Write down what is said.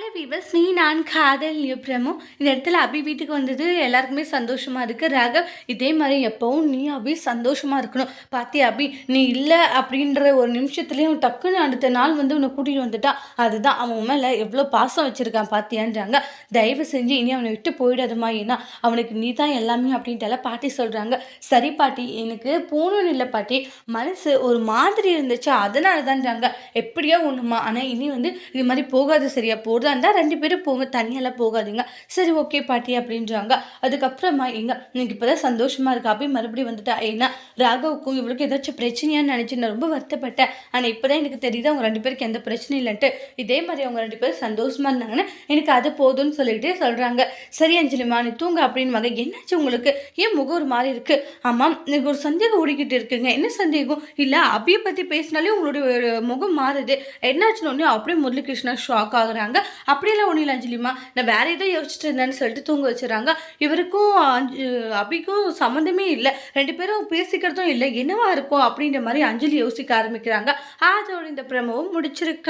Hello விவஸ் நீ நான் காதல் பிரமோ. இந்த இடத்துல அபி வீட்டுக்கு வந்தது எல்லாருக்குமே சந்தோஷமாக இருக்குது ராகவ் இதே மாதிரி எப்போவும் நீ அபி சந்தோஷமாக இருக்கணும். பாத்தியா அபி நீ இல்லை அப்படின்ற ஒரு நிமிஷத்துலேயும் டக்குன்னு அடுத்த நாள் வந்து உன்னை கூட்டிகிட்டு வந்துட்டா. அதுதான் அவன் மேலே எவ்வளோ பாசம் வச்சுருக்கான் பாத்தியான்றாங்க. தயவு செஞ்சு இனி அவனை விட்டு போயிடாதுமா ஏன்னா அவனுக்கு நீ தான் எல்லாமே அப்படின்ட்டு பாட்டி சொல்கிறாங்க சரி பாட்டி எனக்கு போகணும்னு இல்லை பாட்டி. மனசு ஒரு மாதிரி இருந்துச்சு அதனால தான்றாங்க எப்படியோ ஒன்றுமா ஆனால் இனி வந்து இது மாதிரி போகாது சரியா. போகிறது இருந்தால் ரெண்டு பேரும் போங்க தனியெல்லாம் போகாதீங்க. சரி ஓகே பாட்டி அப்படின்றாங்க. அதுக்கப்புறமா எங்க எனக்கு இப்போ தான் சந்தோஷமாக இருக்கா. அப்படி மறுபடியும் வந்துட்டா. ஏன்னா ராகவுக்கும் இவளுக்கும் ஏதாச்சும் பிரச்சனையான்னு நினச்சி நான் ரொம்ப வருத்தப்பட்டேன். ஆனால் இப்போ தான் எனக்கு தெரியுது அவங்க ரெண்டு பேருக்கு எந்த பிரச்சனையும் இல்லைன்ட்டு. இதே மாதிரி அவங்க ரெண்டு பேரும் சந்தோஷமாக இருந்தாங்கன்னா எனக்கு அது போதும்னு சொல்லிட்டு சொல்கிறாங்க சரி அஞ்சலிமா நீ தூங்க அப்படின்வாங்க என்னாச்சு உங்களுக்கு? ஏன் முகம் ஒரு மாதிரி இருக்குது ஆமாம் எனக்கு ஒரு சந்தேகம் ஓடிக்கிட்டு இருக்குங்க. என்ன சந்தேகம்? இல்லை அபியை பற்றி பேசினாலே உங்களுடைய முகம் மாறுது. என்னாச்சுன்னு அப்படியே முரளிகிருஷ்ணா ஷாக் ஆகுறாங்க. அப்படியெல்லாம் ஒன்றும் இல்லை அஞ்சலிமா நான் வேற ஏதோ யோசிச்சுட்டு இருந்தேன்னு சொல்லிட்டு தூங்க வச்சுறாங்க இவருக்கும் அஞ்சு அபிக்கும் சம்மந்தமே இல்லை. ரெண்டு பேரும் பேசிக்கிறதும் இல்லை. என்னவா இருக்கும் அப்படின்ற மாதிரி அஞ்சலி யோசிக்க ஆரம்பிக்கிறாங்க. அதோட இந்த பிரமவும் முடிச்சிருக்கா